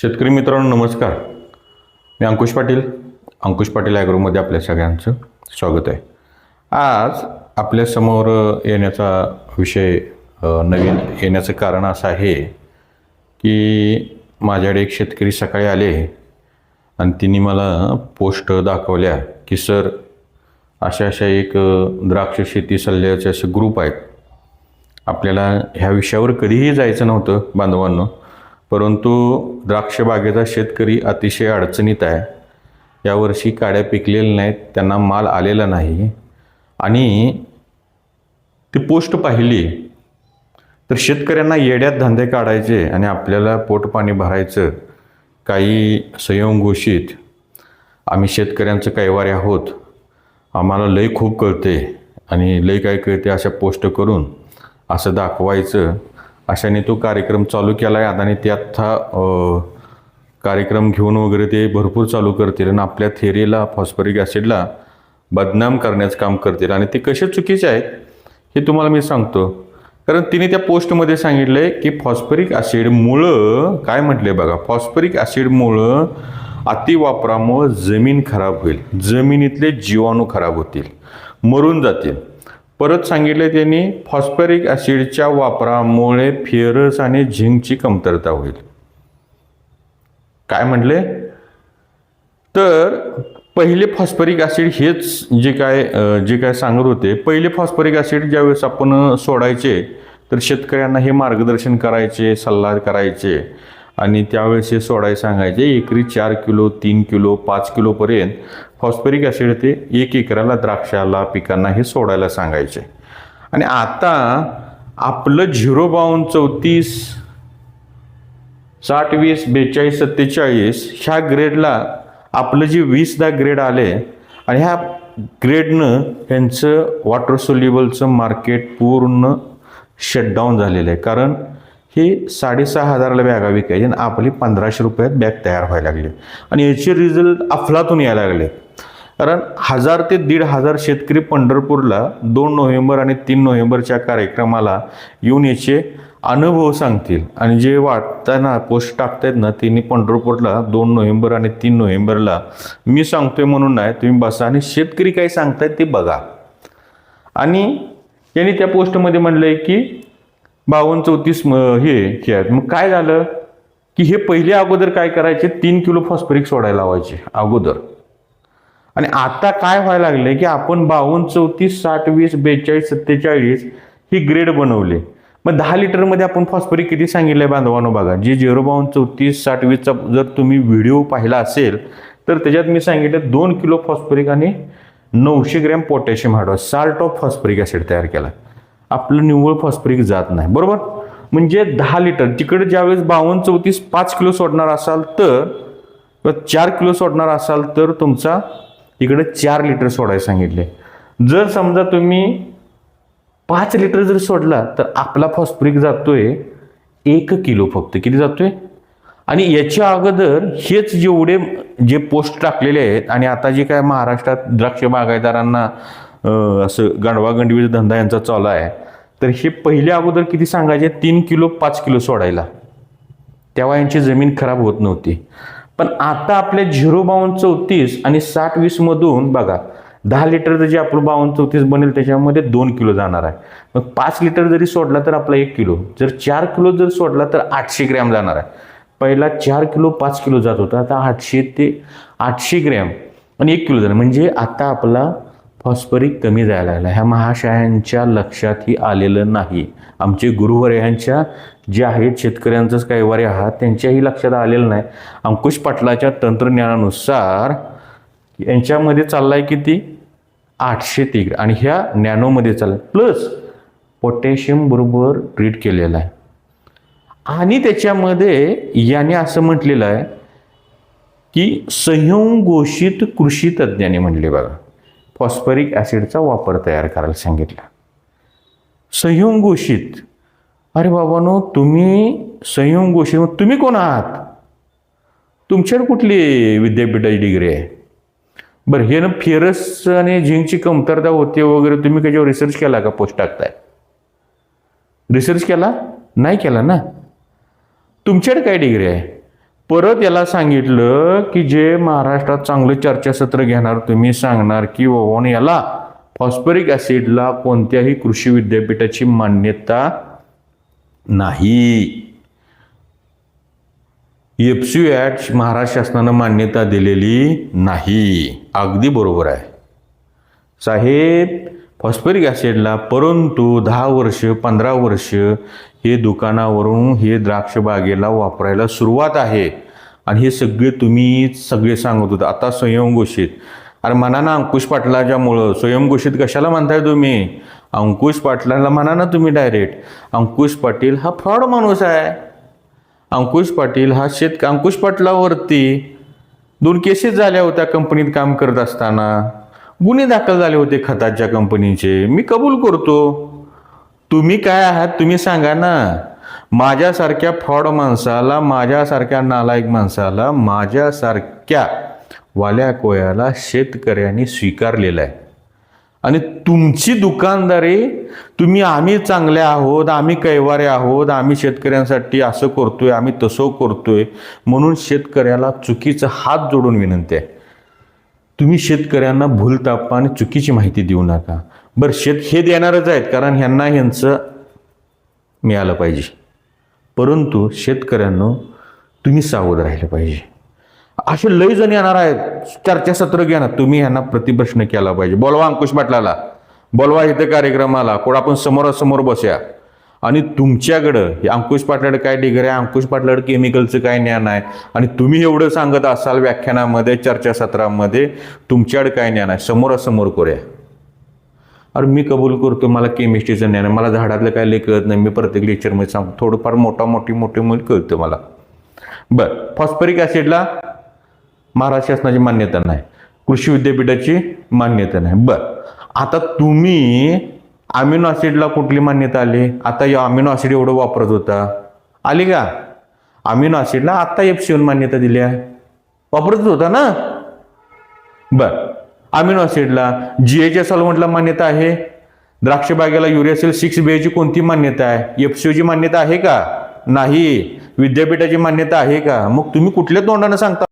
शेतकरी मित्रांनो नमस्कार. मी अंकुश पाटील. अंकुश पाटील ॲग्रोमध्ये आपल्या सगळ्यांचं स्वागत आहे. आज आपल्यासमोर येण्याचा विषय नवीन येण्याचं कारण असं आहे की माझ्याकडे एक शेतकरी सकाळी आले आणि तिने मला पोस्ट दाखवल्या की सर अशा अशा एक द्राक्ष शेती सल्ल्याचे असे ग्रुप आहेत. आपल्याला ह्या विषयावर कधीही जायचं नव्हतं बांधवांनो. परंतु द्राक्षबागेचा शेतकरी अतिशय अडचणीत आहे. यावर्षी काड्या पिकलेल्या नाहीत त्यांना माल आलेला नाही. आणि ती पोस्ट पाहिली तर शेतकऱ्यांना येड्यात धंदे काढायचे आणि आपल्याला पोटपाणी भरायचं काही संयम घोषित. आम्ही शेतकऱ्यांचं कैवारे आहोत. आम्हाला लय खूप कळते आणि लय काय कळते अशा पोस्ट करून असं दाखवायचं अशाने तो कार्यक्रम चालू केला आहे आणि ते आत्ता कार्यक्रम घेऊन वगैरे ते भरपूर चालू करतील आणि आपल्या थेरीला फॉस्फरिक ॲसिडला बदनाम करण्याचं काम करतील. आणि ते कसे चुकीचे आहेत हे तुम्हाला मी सांगतो. कारण तिने त्या पोस्टमध्ये सांगितलं आहे की फॉस्फरिक ॲसिडमुळं काय म्हटले बघा फॉस्फरिक ॲसिडमुळं अतिवापरामुळं जमीन खराब होईल. जमिनीतले जीवाणू खराब होतील. मरून जातील. परत सांगितले त्यांनी फॉस्फरिक ॲसिडच्या वापरामुळे फेरस आणि झिंकची कमतरता होईल. काय म्हटले? तर पहिले फॉस्फरिक ॲसिड हेच जे काय जे काय सांगत होते पहिले फॉस्फरिक ॲसिड ज्यावेळेस आपण सोडायचे तर शेतकऱ्यांना हे मार्गदर्शन करायचे सल्ला करायचे आणि त्यावेळेस हे सोडायला सांगायचे एकरी चार किलो तीन किलो पाच किलोपर्यंत फॉस्फरिक ॲसिड ते एक एकराला द्राक्षाला पिकांना हे सोडायला सांगायचे. आणि आता आपलं झिरो बावन्न चौतीस साठ वीस बेचाळीस सत्तेचाळीस ह्या ग्रेडला आपलं जे वीसदा ग्रेड आले आणि ह्या ग्रेडनं त्यांचं वॉटर सोल्युबलचं मार्केट पूर्ण शटडाऊन झालेलं आहे. कारण हे साडेसहा हजाराला बॅगा विकायची आणि आपली पंधराशे रुपयात बॅग तयार व्हायला लागली. आणि याचे रिझल्ट अफलातून यायला लागले. कारण हजार ते दीड हजार शेतकरी पंढरपूरला दोन नोव्हेंबर आणि तीन नोव्हेंबरच्या कार्यक्रमाला येऊन याचे अनुभव सांगतील. आणि जे वाटताना पोस्ट टाकतायत ना त्यांनी पंढरपूरला दोन नोव्हेंबर आणि तीन नोव्हेंबरला मी सांगतोय म्हणून नाही तुम्ही बसा आणि शेतकरी काय सांगतायत ते बघा. आणि यांनी त्या पोस्टमध्ये म्हणलंय की बावन्न चौतीस म- हे हे आहेत. मग काय झालं? की हे पहिले अगोदर काय करायचे? तीन किलो फॉस्फरिक सोडायला लावायचे अगोदर. आणि आता काय व्हायला लागले की आपण बावन्न चौतीस साठ वीस बेचाळीस सत्तेचाळीस ही ग्रेड बनवली. मग दहा लिटरमध्ये आपण फॉस्फरिक किती सांगितलं आहे बांधवानो बघा. जे झिरो बावन्न चौतीस साठ वीसचा जर तुम्ही व्हिडिओ पाहिला असेल तर त्याच्यात मी सांगितलं दोन किलो फॉस्फरिक आणि नऊशे ग्रॅम पोटॅशियम हार्डवा साल्ट ऑफ फॉस्फरिक ॲसिड तयार केला. आपलं निव्वळ फॉस्फरिक जात नाही. बरोबर? म्हणजे दहा लिटर तिकडे ज्यावेळेस बावन्न चौतीस पाच किलो सोडणार असाल तर चार किलो सोडणार असाल तर तुमचा इकडे चार लिटर सोडायला सांगितले. जर समजा तुम्ही पाच लिटर जर सोडला तर आपला फॉस्फरिक जातोय एक किलो फक्त. किती जातोय? आणि याच्या अगोदर हेच जेवढे जे पोस्ट टाकलेले आहेत आणि आता जे काय महाराष्ट्रात द्राक्ष बागायदारांना असं गंडवागंडवीचा धंदा यांचा चालू आहे तर हे पहिले अगोदर किती सांगायचे? तीन किलो पाच किलो सोडायला. तेव्हा यांची जमीन खराब होत नव्हती. पण आता आपल्या झिरो बावन्न चौतीस आणि साठ वीस मधून बघा दहा लिटर जे आपलं बावन्न चौतीस बनेल त्याच्यामध्ये दोन किलो जाणार आहे. मग पाच लिटर जरी सोडला तर आपला एक किलो. जर चार किलो जर सोडला तर आठशे ग्रॅम जाणार आहे. पहिला चार किलो पाच किलो जात होता आता आठशे ते आठशे ग्रॅम आणि एक किलो जाणार. म्हणजे आता आपला फॉस्फरिक कमी जायला लागला. ह्या महाशयांच्या लक्षातही आलेलं नाही. आमचे गुरुवर्यांच्या जे आहेत शेतकऱ्यांचंच कैवारी आहात त्यांच्याही लक्षात आलेलं नाही. अंकुश पाटलाच्या तंत्रज्ञानानुसार यांच्यामध्ये चाललाय किती? आठशे तिघ आणि ह्या नॅनोमध्ये चाललाय. प्लस पोटॅशियम बरोबर ट्रीट केलेला आहे. आणि त्याच्यामध्ये याने असं म्हटलेलं आहे की संयमघोषित कृषी तज्ज्ञाने म्हणले बघा. फॉस्फरिक ॲसिडचा वापर तयार करायला सांगितला. संयमघोषित अरे बाबानो तुम्ही संयमघोषित मग तुम्ही कोण आहात? तुमच्यावर कुठली विद्यापीठाची डिग्री आहे? बरं हे ना फेरस आणि झिंकची कमतरता होते वगैरे तुम्ही त्याच्यावर रिसर्च केला का? पोस्ट टाकताय. रिसर्च केला? नाही केला ना? तुमच्याकडे काय डिग्री आहे? परत याला सांगितलं की जे महाराष्ट्रात चांगलं चर्चासत्र घेणार तुम्ही सांगणार की बाबा याला फॉस्फरिक ॲसिडला कोणत्याही कृषी विद्यापीठाची मान्यता नाही. एफसी ॲट महाराष्ट्र शासनानं मान्यता दिलेली नाही. अगदी बरोबर आहे. साहेब फॉस्फरिक ॲसिडला परंतु दहा वर्ष पंधरा वर्ष हे दुकानावरून हे द्राक्ष बागेला वापरायला सुरुवात आहे. आणि हे सगळे तुम्ही सगळे सांगत होता. आता स्वयंघोषित अरे म्हणा ना अंकुश पाटलाच्यामुळं. स्वयंघोषित कशाला म्हणताय तुम्ही? अंकुश पाटलाला म्हणा ना तुम्ही डायरेक्ट अंकुश पाटील हा फ्रॉड माणूस आहे. अंकुश पाटील हा शेत अंकुश पाटलावरती दोन केसेस झाल्या होत्या कंपनीत काम करत असताना. गुन्हे दाखल झाले होते खताच्या कंपनीचे. मी कबूल करतो. तुम्ही काय आहात तुम्ही सांगा ना. माझ्यासारख्या फ्रॉड माणसाला माझ्यासारख्या नालायक माणसाला माझ्यासारख्या वाल्या कोयाला शेतकऱ्यांनी स्वीकारलेलं आहे. आणि तुमची दुकानदारी तुम्ही आम्ही चांगले आहोत आम्ही कैवारे आहोत आम्ही शेतकऱ्यांसाठी असं करतोय आम्ही तसं करतोय म्हणून शेतकऱ्याला चुकीचा हात जोडून विनंती आहे. तुम्ही शेतकऱ्यांना भूलतापा आणि चुकीची माहिती देऊ नका. बरं शेत हे देणारच आहेत कारण ह्यांना ह्यांचं मिळालं पाहिजे. परंतु शेतकऱ्यांना तुम्ही सावध राहिलं पाहिजे. असे लय जण येणार आहेत चर्चासत्र घेणार तुम्ही ह्यांना प्रतिप्रश्न केला पाहिजे. बोलवा अंकुश पाटलाला. बोलवा इथं कार्यक्रमाला कोण आपण समोरासमोर बसूया. आणि तुमच्याकडं हे अंकुश पाटलाड काय डिग्री आहे? अंकुश पाटलाड केमिकलचं काय ज्ञान आहे? आणि तुम्ही एवढं सांगत असाल व्याख्यानामध्ये चर्चासत्रामध्ये तुमच्याकडे काय ज्ञान आहे? समोरासमोर करूया अरे मी कबूल करतो मला केमिस्ट्रीचं ज्ञान आहे. मला झाडातलं काय लय कळत नाही. मी प्रत्येक लेक्चरमध्ये सांगतो. थोडंफार मोठा मोठी मोठी मुली कळतं मला. बरं फॉस्फरिक ॲसिडला महाराष्ट्र शासनाची मान्यता नाही. कृषी विद्यापीठाची मान्यता नाही. बरं आता तुम्ही अमिनो ॲसिडला कुठली मान्यता आली? आता या अमिनो ॲसिड एवढं वापरत होता. आली का? अमिनो ॲसिडला आता एफ सी मान्यता दिली आहे. वापरत होता ना? बर. अमिनो ॲसिडला जी एच सॉल्वंटला मान्यता आहे. द्राक्षबागेला युरियासेल युरियासिल सिक्स ची कोणती मान्यता आहे? एफ ची मान्यता आहे का? नाही. विद्यापीठाची मान्यता आहे का? मग तुम्ही कुठल्या तोंडानं सांगता?